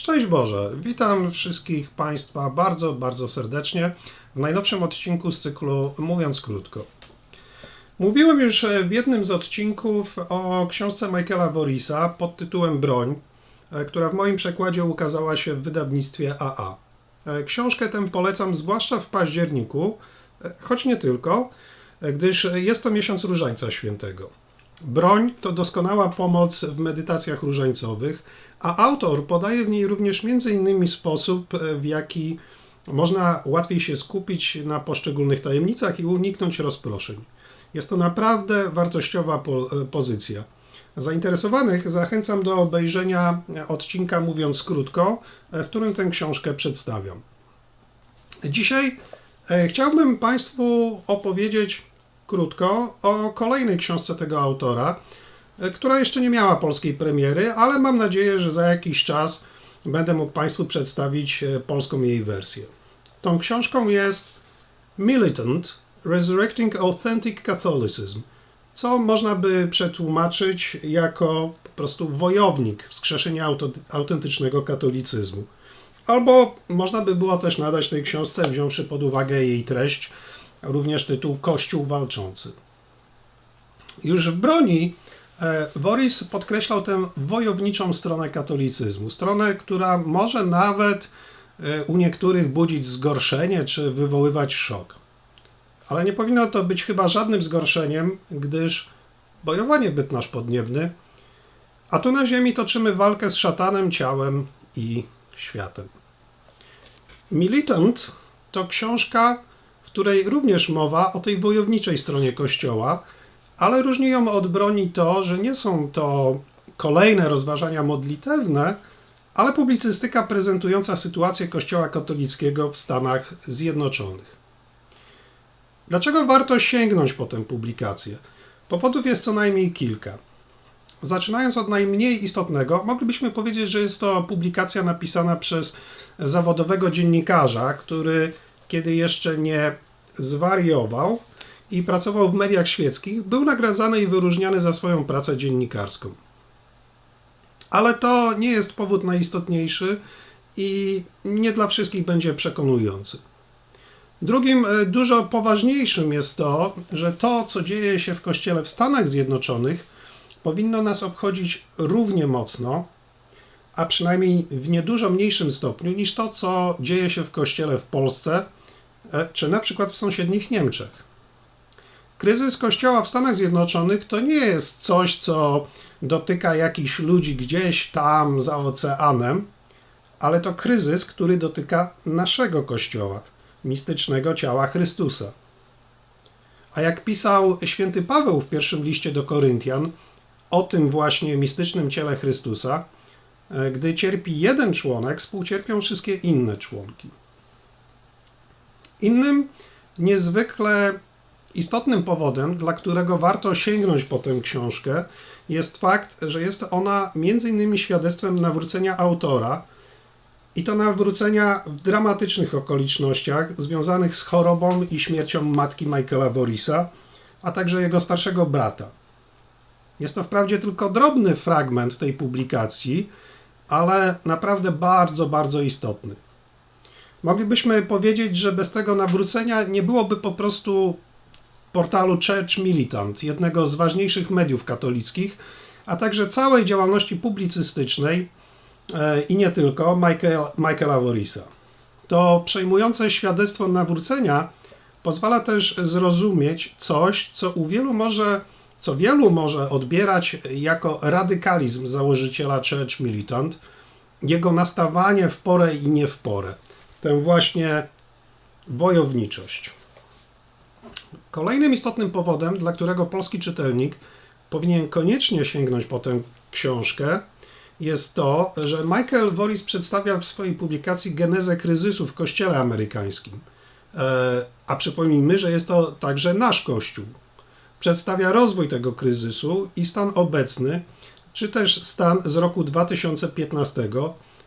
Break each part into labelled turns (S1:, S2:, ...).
S1: Szczęść Boże, witam wszystkich Państwa bardzo, bardzo serdecznie w najnowszym odcinku z cyklu Mówiąc Krótko. Mówiłem już w jednym z odcinków o książce Michaela Vorisa pod tytułem Broń, która w moim przekładzie ukazała się w wydawnictwie AA. Książkę tę polecam zwłaszcza w październiku, choć nie tylko, gdyż jest to miesiąc Różańca Świętego. Broń to doskonała pomoc w medytacjach różańcowych, a autor podaje w niej również m.in. sposób, w jaki można łatwiej się skupić na poszczególnych tajemnicach i uniknąć rozproszeń. Jest to naprawdę wartościowa po pozycja. Zainteresowanych zachęcam do obejrzenia odcinka Mówiąc Krótko, w którym tę książkę przedstawiam. Dzisiaj chciałbym Państwu opowiedzieć krótko o kolejnej książce tego autora, która jeszcze nie miała polskiej premiery, ale mam nadzieję, że za jakiś czas będę mógł Państwu przedstawić polską jej wersję. Tą książką jest Militant Resurrecting Authentic Catholicism, co można by przetłumaczyć jako po prostu wojownik wskrzeszenia autentycznego katolicyzmu. Albo można by było też nadać tej książce, wziąwszy pod uwagę jej treść, również tytuł Kościół walczący. Już w broni Woris podkreślał tę wojowniczą stronę katolicyzmu, stronę, która może nawet u niektórych budzić zgorszenie czy wywoływać szok. Ale nie powinno to być chyba żadnym zgorszeniem, gdyż bojowanie byt nasz podniebny, a tu na ziemi toczymy walkę z szatanem, ciałem i światem. Militant to książka, której również mowa o tej wojowniczej stronie Kościoła, ale różni ją od broni to, że nie są to kolejne rozważania modlitewne, ale publicystyka prezentująca sytuację Kościoła katolickiego w Stanach Zjednoczonych. Dlaczego warto sięgnąć po tę publikację? Powodów jest co najmniej kilka. Zaczynając od najmniej istotnego, moglibyśmy powiedzieć, że jest to publikacja napisana przez zawodowego dziennikarza, który kiedy jeszcze nie zwariował i pracował w mediach świeckich, był nagradzany i wyróżniany za swoją pracę dziennikarską. Ale to nie jest powód najistotniejszy i nie dla wszystkich będzie przekonujący. Drugim, dużo poważniejszym jest to, że to, co dzieje się w Kościele w Stanach Zjednoczonych, powinno nas obchodzić równie mocno, a przynajmniej w niedużo mniejszym stopniu niż to, co dzieje się w Kościele w Polsce, czy na przykład w sąsiednich Niemczech. Kryzys Kościoła w Stanach Zjednoczonych to nie jest coś, co dotyka jakichś ludzi gdzieś tam za oceanem, ale to kryzys, który dotyka naszego Kościoła, mistycznego ciała Chrystusa. A jak pisał święty Paweł w pierwszym liście do Koryntian o tym właśnie mistycznym ciele Chrystusa, gdy cierpi jeden członek, współcierpią wszystkie inne członki. Innym niezwykle istotnym powodem, dla którego warto sięgnąć po tę książkę, jest fakt, że jest ona innymi świadectwem nawrócenia autora i to nawrócenia w dramatycznych okolicznościach związanych z chorobą i śmiercią matki Michaela Borisa, a także jego starszego brata. Jest to wprawdzie tylko drobny fragment tej publikacji, ale naprawdę bardzo, bardzo istotny. Moglibyśmy powiedzieć, że bez tego nawrócenia nie byłoby po prostu portalu Church Militant, jednego z ważniejszych mediów katolickich, a także całej działalności publicystycznej i nie tylko Michael, Michaela Vorisa. To przejmujące świadectwo nawrócenia pozwala też zrozumieć coś, co u wielu może, co wielu może odbierać jako radykalizm założyciela Church Militant, jego nastawanie w porę i nie w porę, tę właśnie wojowniczość. Kolejnym istotnym powodem, dla którego polski czytelnik powinien koniecznie sięgnąć po tę książkę, jest to, że Michael Wallis przedstawia w swojej publikacji genezę kryzysu w kościele amerykańskim. A przypomnijmy, że jest to także nasz kościół. Przedstawia rozwój tego kryzysu i stan obecny, czy też stan z roku 2015,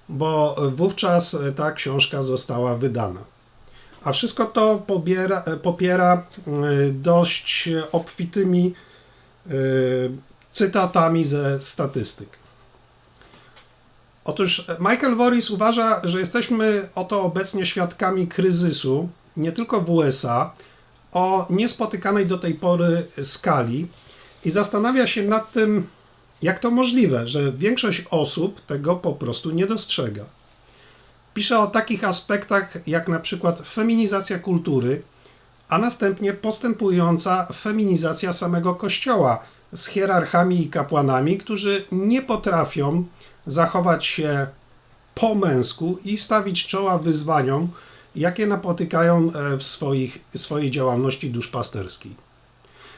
S1: bo wówczas ta książka została wydana. A wszystko to pobiera, popiera dość obfitymi cytatami ze statystyk. Otóż Michael Voris uważa, że jesteśmy oto obecnie świadkami kryzysu, nie tylko w USA, o niespotykanej do tej pory skali i zastanawia się nad tym, jak to możliwe, że większość osób tego po prostu nie dostrzega. Pisze o takich aspektach jak na przykład feminizacja kultury, a następnie postępująca feminizacja samego kościoła z hierarchami i kapłanami, którzy nie potrafią zachować się po męsku i stawić czoła wyzwaniom, jakie napotykają e, w swoich, swojej działalności duszpasterskiej.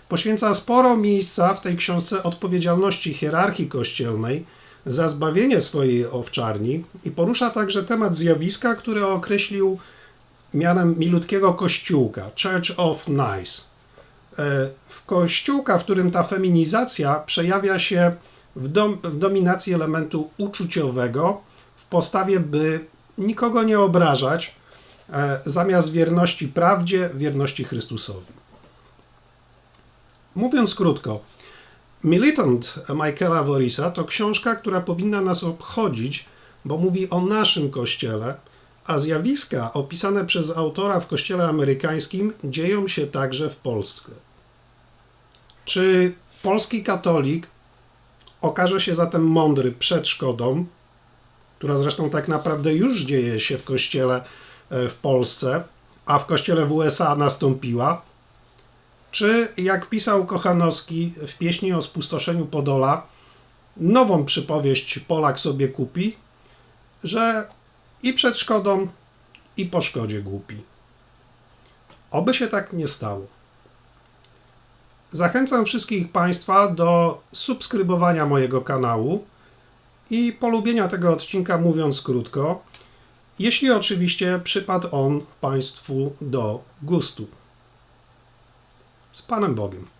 S1: Poświęca sporo miejsca w tej książce odpowiedzialności hierarchii kościelnej za zbawienie swojej owczarni i porusza także temat zjawiska, które określił mianem milutkiego kościółka Church of Nice. E, W kościółka, w którym ta feminizacja przejawia się w, dom, w dominacji elementu uczuciowego, w postawie, by nikogo nie obrażać, e, zamiast wierności prawdzie, wierności Chrystusowi. Mówiąc krótko, Militant Michaela Vorisa to książka, która powinna nas obchodzić, bo mówi o naszym kościele, a zjawiska opisane przez autora w kościele amerykańskim dzieją się także w Polsce. Czy polski katolik okaże się zatem mądry przed szkodą, która zresztą tak naprawdę już dzieje się w kościele e, w Polsce, a w kościele w USA nastąpiła? Czy, jak pisał Kochanowski w pieśni o spustoszeniu Podola, nową przypowieść Polak sobie kupi, że i przed szkodą, i po szkodzie głupi. Oby się tak nie stało. Zachęcam wszystkich Państwa do subskrybowania mojego kanału i polubienia tego odcinka, mówiąc krótko, jeśli oczywiście przypadł on Państwu do gustu. Z Panem Bogiem.